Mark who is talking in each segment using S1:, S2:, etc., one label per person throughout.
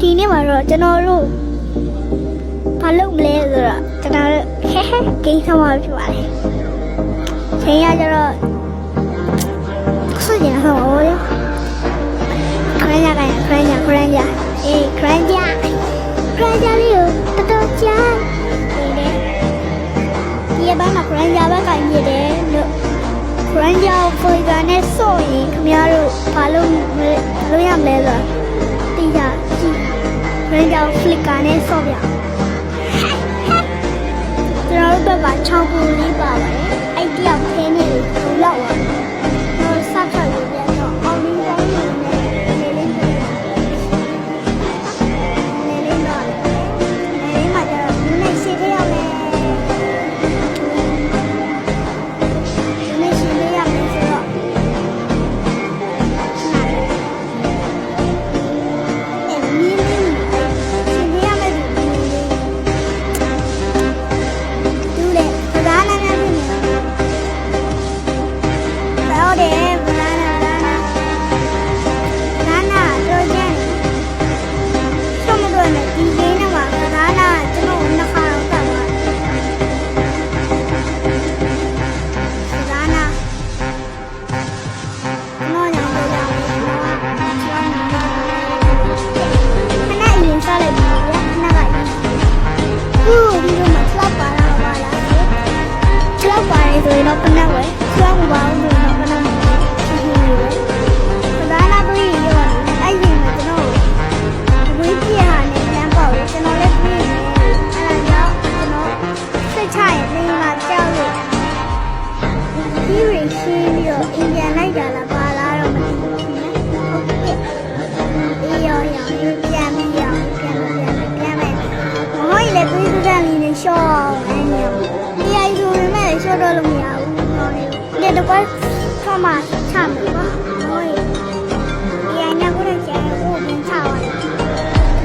S1: ဒီနေ့မှာတော့ကျွန်တော်တို့ဘာလုပ်မလဲဆိုတော့ကျွန်တော်တို့ဟဲဟဲဂိမ်းဆောင်မှာဖြစ်ပါလေချိန်ရကြတော့ဆွကျင်ဆောင်ပါဘောခရမ်းကြခိုင်းခရမ်းကြခရမ်းကြအေးခရမ်းကြခရမ်းကြလေးကိုတော်တော်ကြာဒီနေ့ဒီဘက်မှာခရမ်းကြဘက်ကညစ်တယ်လို့ခရမ်းကြကိုဖိုကနဲ့စော့ရင်ခင်ဗျားတို့ဘာလုပ်မလဲလုပ်ရမလဲဆိုတော့တိကျကြည့် ခရမ်းကြ flicker နဲ့စော့ပြကျွန်တော်တို့ဘက်က6ပူလေးပါပါတယ်အဲ့ ခုဒီလိုမှာလောက်ပါလာပါလားလောက်ပါတယ်ဆိုရင်တော့ခဏပဲကျွမ်းမပါဘူးဆိုရင်တော့ခဏမှရှိရှိနေပဲဗလာနာတွေးရော ဖမချမယ်ပေါ့ဟုတ်ရင်ဒီအိုင်နဲ့ကိုယ်ကျန်ကိုပြန်ချသွားတယ်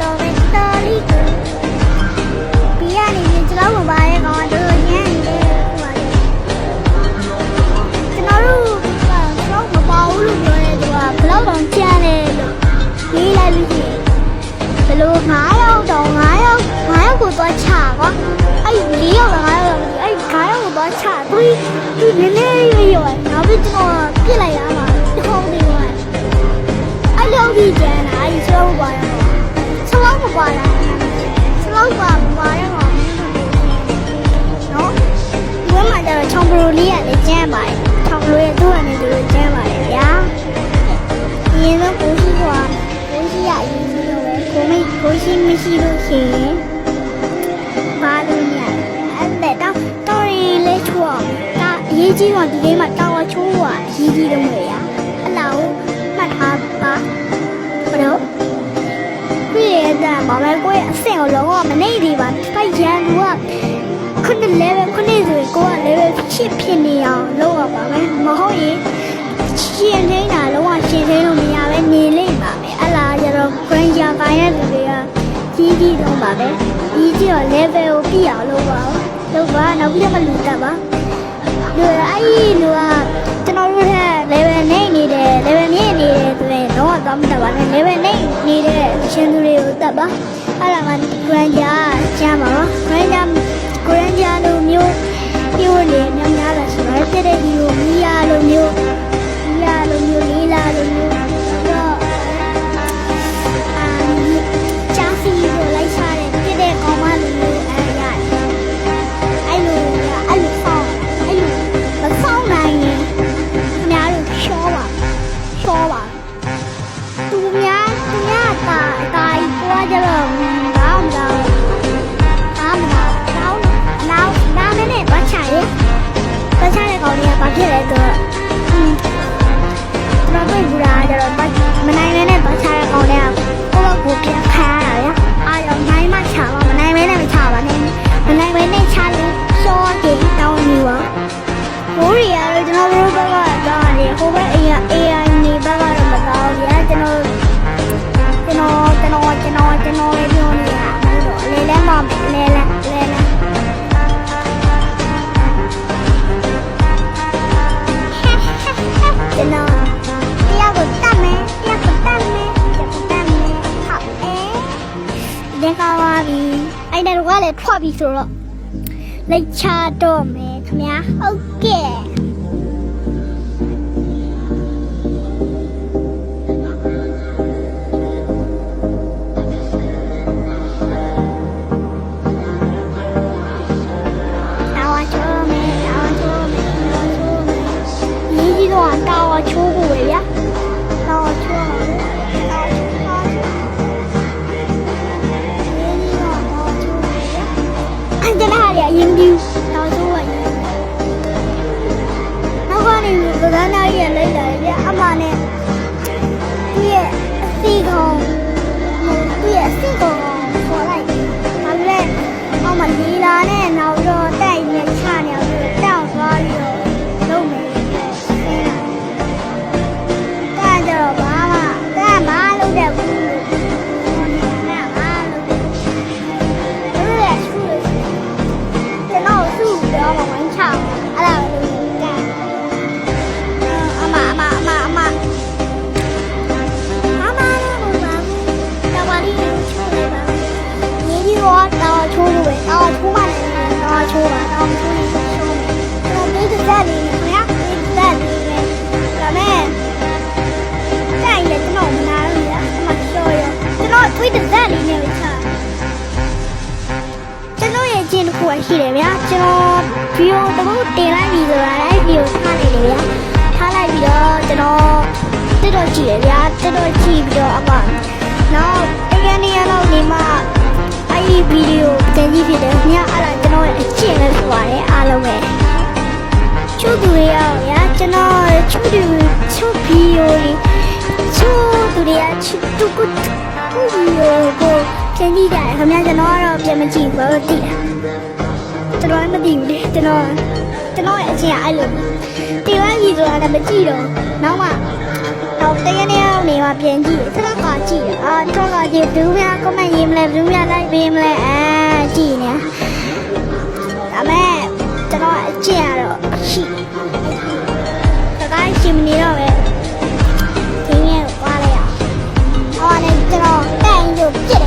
S1: တော့ပဲတော်လီကိုပြရနေရင်ကျွန်တော်မပါရဲ့ကောင်ကတော့ညံ့နေတယ်ဟိုပါလေကျွန်တော်တို့ကတော့မပါဘူးလို့ပြောရဲသူ ကဘလောက်တောင်ကျန်တယ်လို့ရေးလိုက်လို့ရှိရင်ဘယ်လို9ရောက်တော့9ရောက်9ရောက်ကိုသွားချကွာအဲ့4ရောက်လား9ရောက်လားအဲ့9ရောက်ကိုသွားချသူသူနည်းနည်းလေးရောနောက်ပြီးကျွန်တော်ပြစ်လိုက်ရမှာတောင်းနေသွားအဲ့လိုကြီးကျန်တာအဲ့ဒီချောပါရတော့ချောမပါလားချောပါမပါရတော့နော်ဒီမှာကျတော့ချောင်းပရိုလေးကလည်းကျန်းပါတယ်ချောင်းပရိုရဲ့သူ့ကနေသူကျန်းပါတယ်ဗျာဒီရင်တော့ကိုရှိကွာကိုရှိရအရင်ဆုံးပဲကိုမိကိုရှိမရှိလို့ရှိရင် တာအရေးကြီးတော့ဒီလေးမှာတာဝချိုးကအရေးကြီးတော့မရအလားကိုမှတ်ထားပါဘလို့ပြည့်ရတဲ့ဘာပဲကိုယ့်အဆင့်ကိုလုံးဝမနေသေးပါဖိုက်ရန်သူကခုနှစ် level ခုနှစ်ဆိုရင်ကိုက level 10ဖြစ်နေအောင်လုပ်ရပါမယ်မဟုတ်ရင်ရှင်ထိန်တာလုံးဝရှင်ထိန်လို့မရပဲနေလိမ့်ပါမယ်အလားကျတော့ grand ရာပိုင်းရဲ့လူတွေကကြီးကြီးတော့ပါပဲကြီးကြီးတော့ level ကိုပြည့်အောင်လုပ်ပါဦးလုပ်ပါနောက်ပြီးတော့မလူတက်ပါ လူအဲ့ဒီလူကကျွန်တော်တို့ရဲ့ level နဲ့နေတယ် level မြင့်နေတယ်ဆိုရင်တော့တော့မတက်ပါနဲ့ level နဲ့နေတဲ့ရှင်သူတွေကိုတက်ပါအဲ့ဒါမှ grand ရာကျမ်းပါတော့ grand ရာ grand ရာလိုမျိုးပြိုးနေများများလာဆိုတော့တဲ့တဲ့ဒီလိုမီးရလိုမျိုးမီးရလိုမျိုးလေးလာလိုမျိုးတော့အာချာစီကိုလိုက် တော့လေလဲမလဲလဲလဲလဲကျွန်တော်တရားကိုတတ်မယ်တရားကိုတတ်မယ်တရားကိုတတ်မယ်ဟုတ်အဲတင်ကောင်းပါပြီအဲ့ဒါတော့လည်းထွက်ပြီဆိုတော့လိုက်ချတော့မယ်ခင်ဗျာဟုတ်ကဲ့ ကနေကစားနာကြီးရလိုက်လာဗျာအမနဲ့သူ့ရဲ့အစီကောင်သူ့ရဲ့အစီကောင်ခေါ်လိုက်ဒါပေမဲ့အောက်မှာလီလာနဲ့နောက်တော့ တော့ဖူးပါတယ်တော့ချိုးပါတော့ချိုးနေချိုးနေတော့ဒီတစ်သက်လေးခင်ဗျာဒီတစ်သက်လေးပဲဒါမဲ့တိုင်လည်းကျွန်တော်မနာဘူးလားကျွန်မချော်ရကျွန်တော်သွေးတစ်သက်လေးနဲ့ပဲချာကျွန်တော်ရဲ့ကျင်းတစ်ခုရှိတယ်ဗျာကျွန်တော်ဗီဒီယိုတစ်ခုတင်လိုက်ပြီဆိုတာအဲ့ဗီဒီယိုထားနေတယ်ဗျာထားလိုက်ပြီးတော့ကျွန်တော်တက်တော့ကြည့်တယ်ဗျာတက်တော့ကြည့်ပြီးတော့အမနောက်တကယ်နေရတော့ဒီမှာ ဒီဗီဒီယိုတင်ကြည့်ဖြစ်တယ်ညအဲ့ဒါကျွန်တော်ရဲ့အကျင့်လည်းဆိုပါတယ်အားလုံးပဲချူသူတွေရောဗျာကျွန်တော်ချူသူချူဗီဒီယိုလေးချူသူတွေကချူတူကုတူဗီဒီယိုကိုတင်ကြည့်ကြတယ်ခင်ဗျာကျွန်တော်ကတော့ပြန်မကြည့်ဘူးဘာလို့တိတာကျွန်တော်လည်းမသိဘူးလေကျွန်တော်ကျွန်တော်ရဲ့အကျင့်ကအဲ့လိုတီဝိုင်းကြီးဆိုတာလည်းမကြည့်တော့နောက်မှ တော့တကယ်နေအောင်နေမှာပြန်ကြည့်စကားကကြည့်အာတော့ကကြည့်ဘူးများ comment ရေးမလဲဘူးများ like ပေးမလဲအာကြည့်နေဒါမဲ့ကျွန်တော်အကျင့်ကတော့ရှိစကားရှိမနေတော့ပဲဒီနေ့ွားလိုက်အောင်ဟောနေကျွန်တော်တိုင်လို့ပြစ်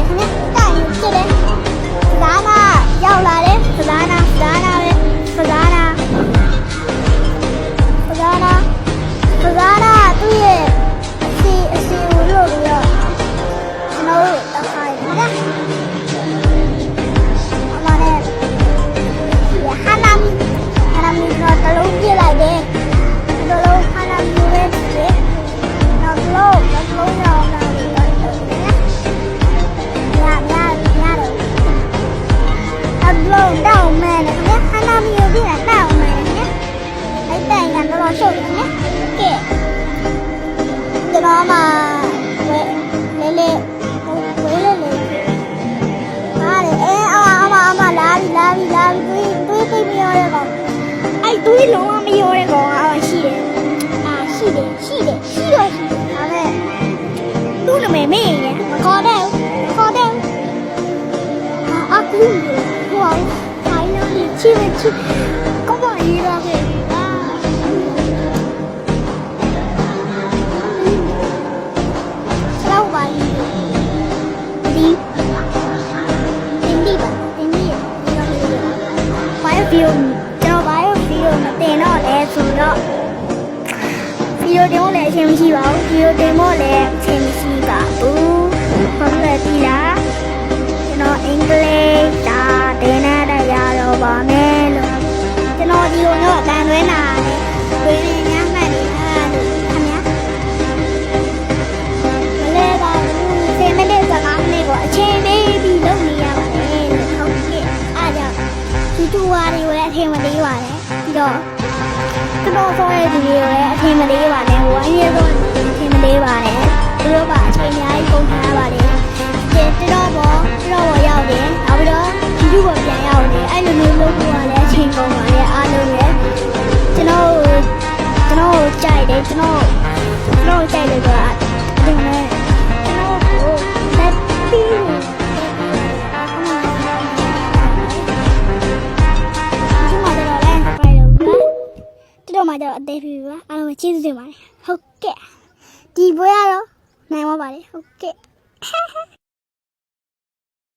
S1: တော်မှဝဲလေလေဝဲလေလေဟာလေအဲအမအမအမလာပြီလာပြီလာပြီတွေးတွေးသိမရောတဲ့ကောင်အဲ့တွေးလုံးဝမရောတဲ့ကောင်အာရှိတယ်အာရှိတယ်ရှိတယ်ရှိတော့ရှိတယ်ဒါပေမဲ့သူ့နာမည်မေ့ရင်မခေါ်တဲ့မခေါ်တဲ့အာအခုဟိုဟာခိုင်းလို့ချိမချိကော ဘာယိုဗီယိုကျွန်တော်ဘာယိုဗီယိုမတင်တော့လဲဆိုတော့ဗီဒီယိုတင်ဖို့လည်းအချိန်မရှိပါဘူးဗီဒီယိုတင်ဖို့လည်းအချိန်မရှိပါဘူးဘာလို့လဲဒီလားကျွန်တော်အင်္ဂလိပ်ဒါတင်နေရတော့ပါမယ်လို့ကျွန်တော်ဒီလိုတော့အတန်သွင်း တော့ကတော့ဆောရဲ့ဒီတွေကိုလည်းအထင်မသေးပါနဲ့ဝိုင်းရဲတော့အထင်မသေးပါနဲ့သူတို့ကအချိန်အများကြီးကုန်ထားပါတယ်ဒီတော့ဘောတော့ဘောရောက်တယ်နောက်ပြီးတော့ဒီလူပေါ်ပြန်ရောက်တယ်အဲ့လိုမျိုးလုပ်ဖို့ကလည်းအချိန်ကုန်ပါတယ်အားလုံးရဲ့ကျွန်တော်ကျွန်တော်ကြိုက်တယ်ကျွန်တော်ကျွန်တော်ကြိုက်တယ်ဆိုတာဒီမဲ့ တင်ပါတယ်ဟုတ်ကဲ့ဒီပွဲကတော့နိုင်သွားပါတယ်ဟုတ်ကဲ့